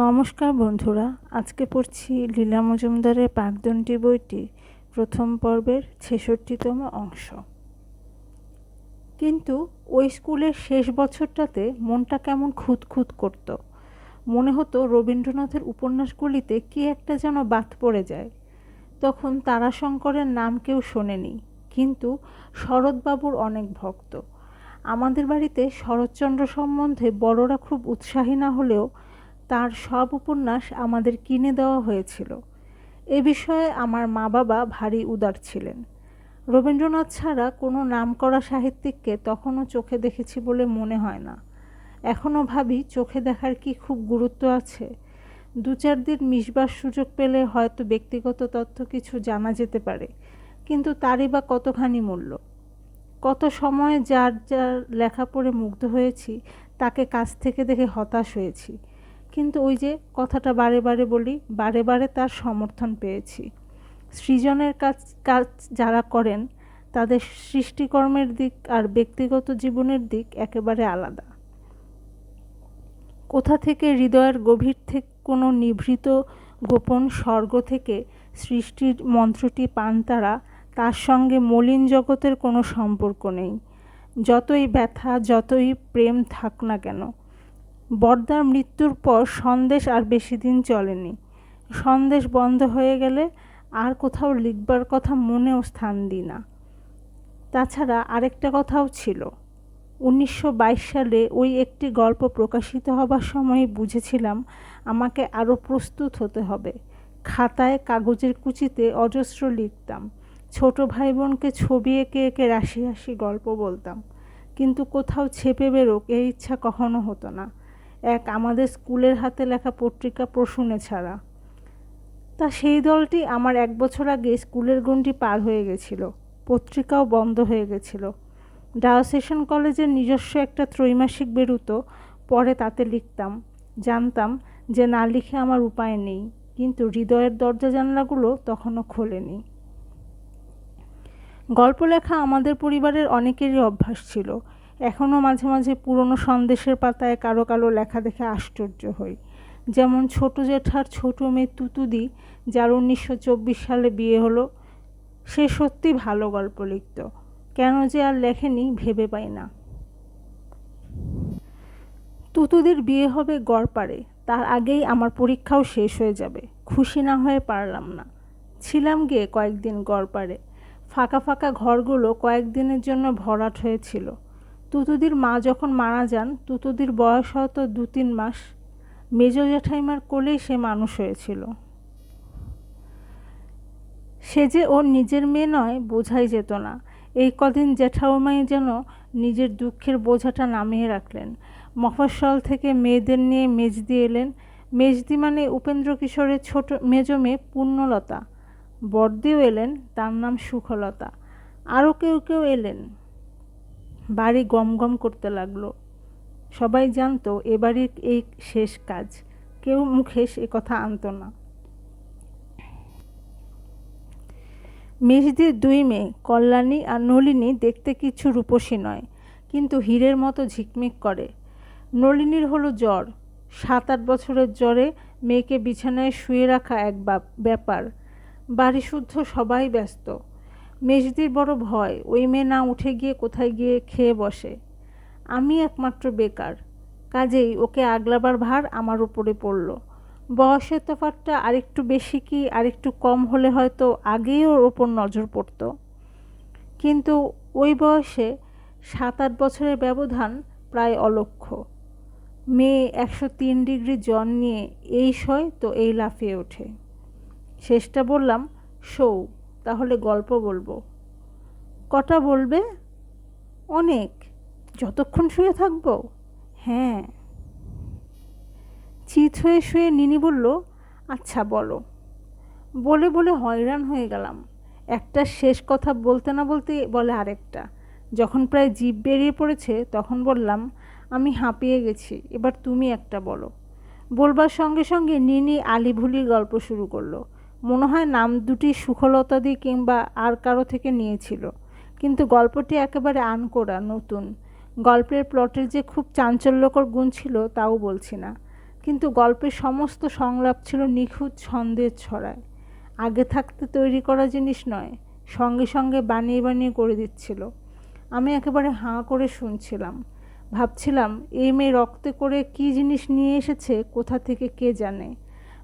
নমস্কার বন্ধুরা, আজকে পড়ছি লীলা মজুমদারের পাকদণ্ডী বইটি, প্রথম পর্বের ছেষট্টিতম অংশ। কিন্তু ওই স্কুলের শেষ বছরটাতে মনটা কেমন খুঁতখুত করত। মনে হতো রবীন্দ্রনাথের উপন্যাসগুলিতে কি একটা যেন বাদ পড়ে যায়। তখন তারাশঙ্করের নাম কেউ শোনেনি, কিন্তু শরৎবাবুর অনেক ভক্ত। আমাদের বাড়িতে শরৎচন্দ্র সম্বন্ধে বড়রা খুব উৎসাহী না হলেও তার সব উপন্যাস আমাদের কিনে দেওয়া হয়েছিল। এ বিষয়ে আমার মা বাবা ভারী উদার ছিলেন। রবীন্দ্রনাথ ছাড়া কোনো নামকরা সাহিত্যিককে তখনও চোখে দেখেছি বলে মনে হয় না। এখনও ভাবি চোখে দেখার কি খুব গুরুত্ব আছে? দু চার দিন মিশবার সুযোগ পেলে হয়তো ব্যক্তিগত তথ্য কিছু জানা যেতে পারে, কিন্তু তারই বা কতখানি মূল্য? কত সময় যার যার লেখা পড়ে মুগ্ধ হয়েছি, তাকে কাছ থেকে দেখে হতাশ হয়েছি। কিন্তু ওই যে কথাটা বারে বারে বলি, বারে বারে তার সমর্থন পেয়েছি। সৃজনের কাজ কাজ যারা করেন, তাদের সৃষ্টিকর্মের দিক আর ব্যক্তিগত জীবনের দিক একেবারে আলাদা। কোথা থেকে হৃদয়ের গভীর থেকে কোনো নিভৃত গোপন স্বর্গ থেকে সৃষ্টির মন্ত্রটি পান তারা, তার সঙ্গে মলিন জগতের কোনো সম্পর্ক নেই। যতই ব্যথা, যতই প্রেম থাক না কেন বর্দার মৃত্যুর পর সন্দেশ আর বেশি দিন চলেনি। সন্দেশ বন্ধ হয়ে গেলে আর কোথাও লিখবার কথা মনেও স্থান দিই না। তাছাড়া আরেকটা কথাও ছিল। উনিশশো বাইশ সালে ওই একটি গল্প প্রকাশিত হবার সময় বুঝেছিলাম আমাকে আরও প্রস্তুত হতে হবে। খাতায় কাগজের কুচিতে অজস্র লিখতাম। ছোট ভাই বোনকে ছবি এঁকে এঁকে রাশি রাশি গল্প বলতাম। কিন্তু কোথাও ছেপে বেরোক এই ইচ্ছা কখনো হতো না। এক আমাদের স্কুলের হাতে লেখা পত্রিকা প্রসূনে ছাড়া। তা সেই দলটি আমার এক বছর আগে স্কুলের গণ্ডি পার হয়ে গেছিল। পত্রিকাও বন্ধ হয়ে গেছিল। ডায়োসেশন কলেজের নিজস্ব একটা ত্রৈমাসিক বেরুতো, পরে তাতে লিখতাম। জানতাম যে না লিখে আমার উপায় নেই, কিন্তু হৃদয়ের দরজা জানলাগুলো তখনও খোলেনি। গল্প লেখা আমাদের পরিবারের অনেকেরই অভ্যাস ছিল। এখনও মাঝে মাঝে পুরনো সন্দেশের পাতায় কারও কারও লেখা দেখে আশ্চর্য হই। যেমন ছোট জেঠার ছোট মেয়ে তুতুদি, যার উনিশশো চব্বিশ সালে বিয়ে হলো, সে সত্যি ভালো গল্প লিখত। কেন যে আর লেখেনি ভেবে পাই না। তুতুদির বিয়ে হবে গড়পাড়ে, তার আগেই আমার পরীক্ষাও শেষ হয়ে যাবে, খুশি না হয়ে পারলাম না। ছিলাম গিয়ে কয়েকদিন গড়পাড়ে, ফাঁকা ফাঁকা ঘরগুলো কয়েকদিনের জন্য ভরাট হয়েছিল। তুতুদির মা যখন মারা যান, তুতুদির বয়স হয়তো দু তিন মাস। মেজ জ্যাঠাইমার কোলেই সে মানুষ হয়েছিল। সে যে ওর নিজের মেয়ে নয়, বোঝাই যেত না। এই কদিন জ্যাঠাউমাই যেন নিজের দুঃখের বোঝাটা নামিয়ে রাখলেন। মফস্বল থেকে মেয়েদের নিয়ে মেজদি এলেন। মেজদি মানে উপেন্দ্র কিশোরের ছোট মেজ মেয়ে পূর্ণলতা। বর্দিও এলেন, তার নাম সুখলতা। আরও কেউ কেউ এলেন। বাড়ি গম গম করতে লাগল। সবাই জানতো, এবারই এই শেষ কাজ। কেউ মুখে সে কথা আনতো না। মেজদির দুই মেয়ে, কল্যাণী আর নলিনী দেখতে কিছু রূপসী নয়, কিন্তু হীরের মতো ঝিকমিক করে। নলিনীর হলো জ্বর। সাত আট বছরের জ্বরে মেয়েকে বিছানায় শুয়ে রাখা এক ব্যাপার। বাড়ি শুদ্ধ সবাই ব্যস্ত। মেজদির বড় ভয়, ওই মেয়ে না উঠে গিয়ে কোথায় গিয়ে খেয়ে বসে। আমি একমাত্র বেকার। কাজেই ওকে আগলাবার ভার আমার উপরে পড়ল। বয়সের তফাতটা আরেকটু বেশি কি, আরেকটু কম হলে হয়তো আগেই ওর ওপর নজর পড়ত। কিন্তু ওই বয়সে সাত আট বছরের ব্যবধান প্রায় অলক্ষ। মেয়ে একশো তিন ডিগ্রি জন নিয়ে এই সয় তো এই লাফিয়ে ওঠে। শেষটা বললাম, সৌ। তাহলে গল্প বলব। কটা বলবে? অনেক। যতক্ষণ শুয়ে থাকব? হ্যাঁ। চিত হয়ে শুয়ে নিনি বলল আচ্ছা বলো। বলে বলে হয়রান হয়ে গেলাম। একটা শেষ কথা বলতে না বলতে বলে আরেকটা। যখন প্রায় জীব বেরিয়ে পড়েছে, তখন বললাম, আমি হাঁপিয়ে গেছি, এবার তুমি একটা বলো। বলবার সঙ্গে সঙ্গে নিনি আলিভুলির গল্প শুরু করল। মনে হয় নাম দুটি সুখলতাদি কিংবা আর কারও থেকে নিয়েছিল। কিন্তু গল্পটি একেবারে আনকোরা, নতুন। গল্পের প্লটের যে খুব চাঞ্চল্যকর গুণ ছিল তাও বলছি না। কিন্তু গল্পের সমস্ত সংলাপ ছিল নিখুঁত ছন্দের ছড়ায়। আগে থাকতে তৈরি করা জিনিস নয়, সঙ্গে সঙ্গে বানিয়ে বানিয়ে করে দিচ্ছিল। আমি একেবারে হাঁ করে শুনছিলাম। ভাবছিলাম, এই মেয়ে রক্তে করে কি জিনিস নিয়ে এসেছে, কোথা থেকে কে জানে?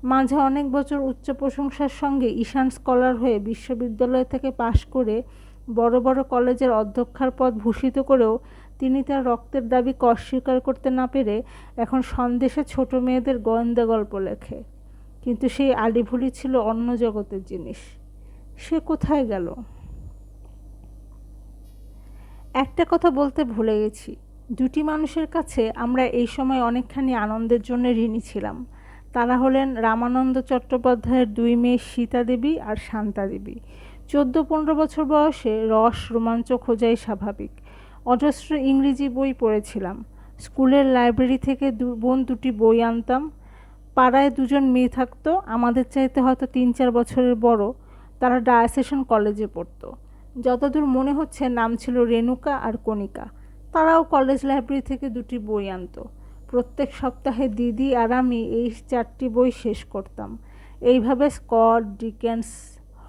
মাঝে অনেক বছর উচ্চ প্রশংসার সঙ্গে ঈশান স্কলার হয়ে বিশ্ববিদ্যালয় থেকে পাশ করে বড় বড় কলেজের অধ্যক্ষার পদ ভূষিত করেও তিনি তার রক্তের দাবিকে অস্বীকার করতে না পেরে এখন সন্দেশে ছোট মেয়েদের গোয়েন্দা গল্প লেখে। কিন্তু সেই আলিভুলি ছিল অন্য জগতের জিনিস। সে কোথায় গেল? একটা কথা বলতে ভুলে গেছি। দুটি মানুষের কাছে আমরা এই সময় অনেকখানি আনন্দের জন্য ঋণী ছিলাম। তারা হলেন রামানন্দ চট্টোপাধ্যায়ের দুই মেয়ে সীতা দেবী আর শান্তা দেবী। চোদ্দ পনেরো বছর বয়সে রস, রোমাঞ্চ খোঁজাই স্বাভাবিক। অজস্র ইংরেজি বই পড়েছিলাম। স্কুলের লাইব্রেরি থেকে দু বোন দুটি বই আনতাম। পাড়ায় দুজন মেয়ে থাকতো। আমাদের চাইতে হয়তো তিন চার বছরের বড়। তারা ডায়াসেশন কলেজে পড়তো। যতদূর মনে হচ্ছে নাম ছিল রেণুকা আর কণিকা। তারাও কলেজ লাইব্রেরি থেকে দুটি বই আনতো। প্রত্যেক সপ্তাহে দিদি আর আমি এই চারটি বই শেষ করতাম। এইভাবে Scott, Dickens,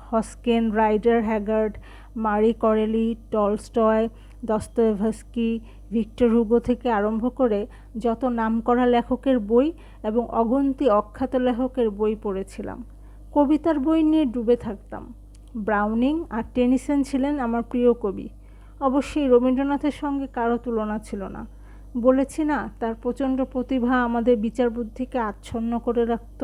হসকেন, Rider Haggard, Marie Corelli, Tolstoy, Dostoevsky, Victor Hugo থেকে আরম্ভ করে যত নামকরা লেখকের বই এবং অগন্তি অখ্যাত লেখকের বই পড়েছিলাম। কবিতার বই নিয়ে ডুবে থাকতাম। ব্রাউনিং আর টেনিসন ছিলেন আমার প্রিয় কবি। অবশ্যই রবীন্দ্রনাথের সঙ্গে কারও তুলনা ছিল না। বলেছি না তার প্রচণ্ড প্রতিভা আমাদের বিচার বুদ্ধিকে আচ্ছন্ন করে রাখত।